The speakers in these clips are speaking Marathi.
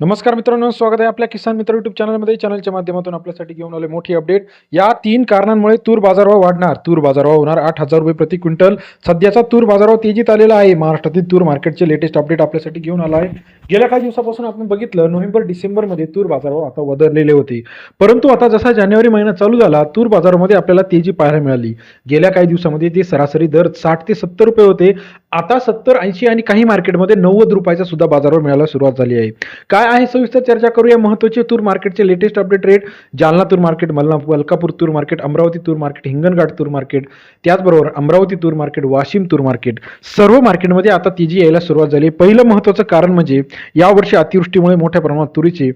नमस्कार मित्रांनो स्वागत आहे आपल्या किसान मित्र युट्यूब चॅनलमध्ये चॅनलच्या माध्यमातून आपल्यासाठी घेऊन आले मोठी अपडेट या तीन कारणांमुळे तूर बाजारभाव वाढणार. तूर बाजारभाव होणार आठ हजार रुपये प्रति क्विंटल. सध्याचा तूर बाजारभाव तेजीत आलेला आहे. महाराष्ट्रातील तूर मार्केटचे लेटेस्ट अपडेट आपल्यासाठी घेऊन आला आहे. गेल्या काही दिवसापासून आपण बघितलं नोव्हेंबर डिसेंबरमध्ये तूर बाजारभाव आता वधरलेले होते. परंतु आता जसा जानेवारी महिना चालू झाला तूर बाजारामध्ये आपल्याला तेजी पाहायला मिळाली. गेल्या काही दिवसामध्ये ते सरासरी दर साठ ते सत्तर रुपये होते. आता सत्तर ऐंशी आणि काही मार्केटमध्ये नव्वद रुपयाचा सुद्धा बाजारभाव मिळायला सुरुवात झाली आहे. काय आहे सविस्तर चर्चा करूया. महत्त्वाचे तूर मार्केटचे लेटेस्ट अपडेट रेट जालना तूर मार्केट मलना मलकापूर तूर मार्केट अमरावती तूर मार्केट हिंगणघाट तूर मार्केट त्याचबरोबर अमरावती तूर मार्केट वाशिम तूर मार्केट सर्व मार्केटमध्ये आता तेजी यायला सुरुवात झाली. पहिलं महत्त्वाचं कारण म्हणजे यावर्षी अतिवृष्टीमुळे मोठ्या प्रमाणात तुरीचे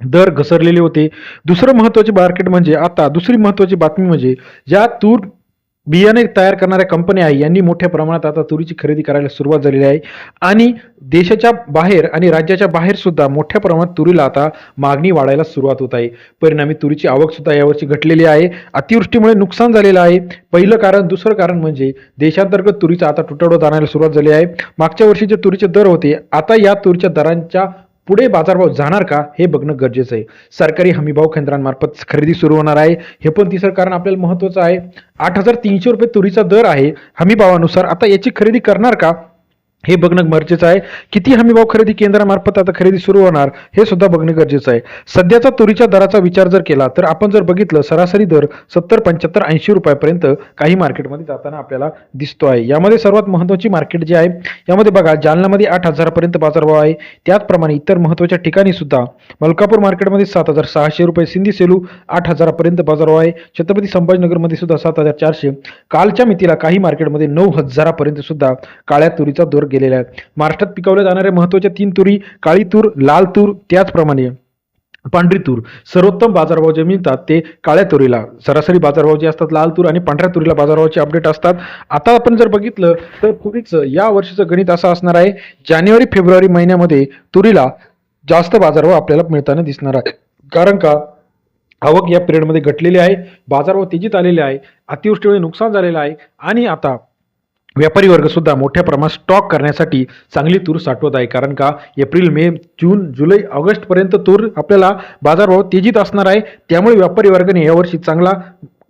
दर घसरलेले होते. दुसरं महत्त्वाचे मार्केट म्हणजे आता दुसरी महत्त्वाची बातमी म्हणजे ज्या तूर बियाणे तयार करणाऱ्या कंपन्या आहे. यांनी मोठ्या प्रमाणात आता तुरीची खरेदी करायला सुरुवात झालेली आहे. आणि देशाच्या बाहेर आणि राज्याच्या बाहेर सुद्धा मोठ्या प्रमाणात तुरीला आता मागणी वाढायला सुरुवात होत आहे. परिणामी तुरीची आवक सुद्धा यावर्षी घटलेली आहे. अतिवृष्टीमुळे नुकसान झालेलं आहे. पहिलं कारण दुसरं कारण म्हणजे देशांतर्गत तुरीचा आता तुटवडा जाणायला सुरुवात झाली आहे. मागच्या वर्षी जे तुरीचे दर होते आता या तुरीच्या दरांच्या पुढे बाजारभाव जाणार का हे बघणं गरजेचं आहे. सरकारी हमीभाव केंद्रांमार्फत खरेदी सुरू होणार आहे. हे पण तिसरं कारण आपल्याला महत्त्वाचं आहे. आठ हजार तीनशे रुपये तुरीचा दर आहे. हमीभावानुसार आता याची खरेदी करणार का हे बघणं गरजेचं आहे. किती हमीभाव खरेदी केंद्रामार्फत आता खरेदी सुरू होणार हे सुद्धा बघणं गरजेचं आहे. सध्याचा तुरीच्या दराचा विचार जर केला तर आपण जर बघितलं सरासरी दर सत्तर पंच्याहत्तर ऐंशी रुपयापर्यंत काही मार्केटमध्ये जाताना आपल्याला दिसतो आहे. यामध्ये सर्वात महत्त्वाची मार्केट जी आहे यामध्ये बघा जालनामध्ये आठ हजारापर्यंत बाजारभाव आहे. त्याचप्रमाणे इतर महत्त्वाच्या ठिकाणी सुद्धा मलकापूर मार्केटमध्ये सात हजार सहाशे रुपये सिंधी सेलू आठ हजारापर्यंत बाजारभाव आहे. छत्रपती संभाजीनगरमध्ये सुद्धा सात हजार चारशे. कालच्या मितीला काही मार्केटमध्ये नऊ हजारापर्यंत सुद्धा काळ्या तुरीचा दर गेलेले आहेत. महाराष्ट्रात पिकवल्या जाणाऱ्या महत्त्वाच्या तीन तुरी काळी तूर लाल तूर त्याचप्रमाणे पांढरी तूर सर्वोत्तम बाजारभाव जे मिळतात ते काळ्या तुरीला. सरासरी बाजारभाव जे असतात लाल तूर आणि पांढऱ्या तुरीला बाजारभावाचे अपडेट असतात. आता आपण जर बघितलं तर तुरीचं या वर्षीचं गणित असं असणार आहे जानेवारी फेब्रुवारी महिन्यामध्ये तुरीला जास्त बाजारभाव आपल्याला मिळताना दिसणार आहे. कारण का? आवक या पिरियडमध्ये घटलेली आहे बाजारभाव तेजीत आलेले आहे अतिवृष्टीमुळे नुकसान झालेलं आहे आणि आता व्यापारी वर्ग सुद्धा मोठ्या प्रमाणात स्टॉक करण्यासाठी चांगली तूर साठवत आहे. कारण का? एप्रिल मे जून जुलै ऑगस्टपर्यंत तूर आपल्याला बाजारभाव तेजीत असणार आहे. त्यामुळे व्यापारी वर्गाने यावर्षी चांगला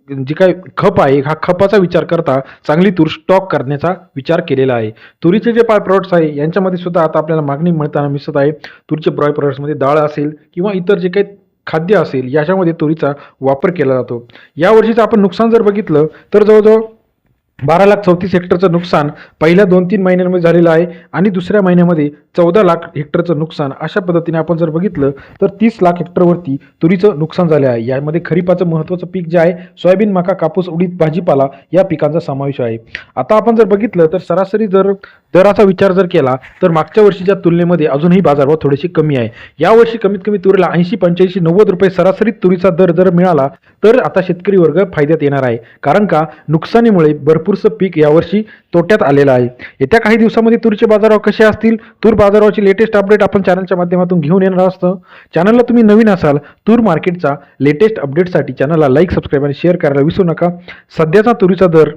जी काय खप आहे हा खपाचा विचार करता चांगली तूर स्टॉक करण्याचा विचार केलेला आहे. तुरीचे जे पाय प्रॉडक्ट्स आहे यांच्यामध्ये सुद्धा आता आपल्याला मागणी मिळताना दिसत आहे. तुरीचे ब्रॉय प्रॉडक्ट्समध्ये डाळ असेल किंवा इतर जे काही खाद्य असेल याच्यामध्ये तुरीचा वापर केला जातो. यावर्षीचं आपण नुकसान जर बघितलं तर जवळजवळ बारा लाख चौतीस हेक्टरचं नुकसान पहिल्या दोन तीन महिन्यांमध्ये झालेलं आहे आणि दुसऱ्या महिन्यामध्ये चौदा लाख हेक्टरचं नुकसान. अशा पद्धतीने आपण जर बघितलं तर तीस लाख हेक्टरवरती तुरीचं नुकसान झाले आहे. यामध्ये खरीपाचं महत्त्वाचं पीक जे आहे सोयाबीन मका कापूस उडीद भाजीपाला या पिकांचा समावेश आहे. आता आपण जर बघितलं तर सरासरी जर दराचा विचार जर केला तर मागच्या वर्षीच्या तुलनेमध्ये अजूनही बाजारभाव थोडेसे कमी आहे. यावर्षी कमीत कमी तुरीला ऐंशी पंच्याऐंशी नव्वद रुपये सरासरी तुरीचा दर जर मिळाला तर आता शेतकरी वर्ग फायद्यात येणार आहे. कारण का? नुकसानीमुळे भरपूरसं पीक यावर्षी तोट्यात आलेलं आहे. येत्या काही दिवसामध्ये तुरीचे बाजारभाव कसे असतील? तूर बाजारावरची लेटेस्ट अपडेट आपण चॅनलच्या माध्यमातून घेऊन येणार असतं. चॅनलला तुम्ही नवीन असाल तूर मार्केटचा लेटेस्ट अपडेटसाठी चॅनलला लाईक सबस्क्राईब आणि शेअर करायला विसरू नका. सध्याचा तुरीचा दर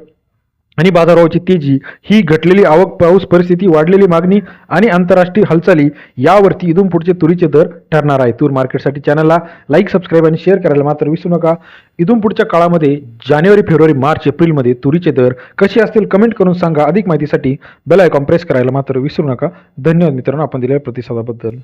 आणि बाजारभावाची तेजी ही घटलेली आवक पाऊस परिस्थिती वाढलेली मागणी आणि आंतरराष्ट्रीय हालचाली यावरती इथून पुढचे तुरीचे दर ठरणार आहे. तूर मार्केटसाठी चॅनलला लाईक सबस्क्राईब आणि शेअर करायला मात्र विसरू नका. इथून पुढच्या काळामध्ये जानेवारी फेब्रुवारी मार्च एप्रिलमध्ये तुरीचे दर कसे असतील कमेंट करून सांगा. अधिक माहितीसाठी बेल आयकॉन प्रेस करायला मात्र विसरू नका. धन्यवाद मित्रांनो आपण दिलेल्या प्रतिसादाबद्दल.